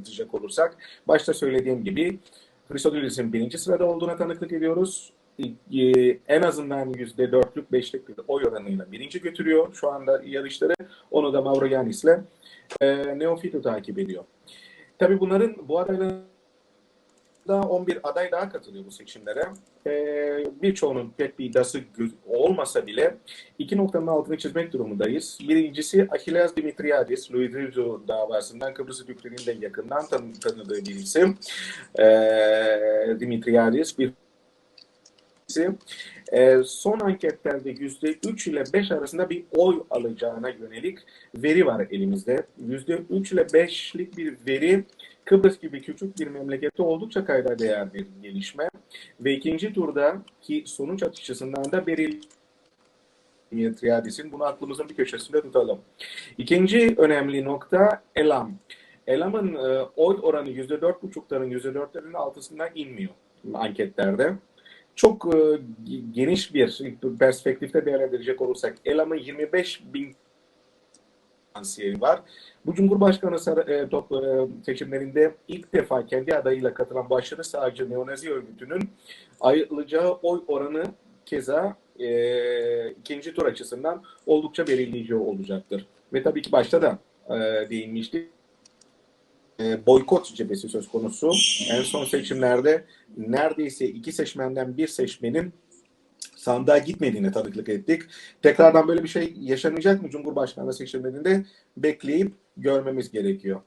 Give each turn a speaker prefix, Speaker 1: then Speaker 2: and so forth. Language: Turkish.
Speaker 1: anlatacak olursak başta söylediğim gibi Christodoulos'un birinci sırada olduğuna tanıklık ediyoruz. E, En azından yüzde dörtlük, beşlik bir oy oranıyla birinci götürüyor şu anda yarışları. Onu da Mauro Yanis'le e, Neofito takip ediyor. Tabii bunların bu adayların da 11 aday daha katılıyor bu seçimlere. Ee, birçoğunun pek bir iddiası olmasa bile iki noktanın altını çizmek durumundayız. Birincisi Achilles Dimitriadis, Louis Rizzo davasından Kıbrıs Türklerinin de yakından tan- tanıdığı bir isim. Ee, Dimitriadis bir isim. Ee, son anketlerde yüzde 3 ile 5 arasında bir oy alacağına yönelik veri var elimizde. Yüzde 3 ile 5'lik bir veri Kıbrıs gibi küçük bir memlekette oldukça kayda değer bir gelişme. Ve ikinci turda ki sonuç açısından da Beril Triadis'in bunu aklımızın bir köşesinde tutalım. İkinci önemli nokta Elam. Elam'ın e, oy oranı %4,5'ların %4'lerin altısından inmiyor anketlerde. Çok e, geniş bir perspektifte değerlendirecek olursak Elam'ın 25 bin potansiyeli var. Bu Cumhurbaşkanı e, top, e, seçimlerinde ilk defa kendi adayıyla katılan başarı sağcı neonazi örgütünün ayrılacağı oy oranı keza e, ikinci tur açısından oldukça belirleyici olacaktır. Ve tabii ki başta da e, değinmiştik. E, boykot cephesi söz konusu. En son seçimlerde neredeyse iki seçmenden bir seçmenin sandığa gitmediğine tanıklık ettik. Tekrardan böyle bir şey yaşanacak mı Cumhurbaşkanlığı seçimlerinde bekleyip görmemiz gerekiyor.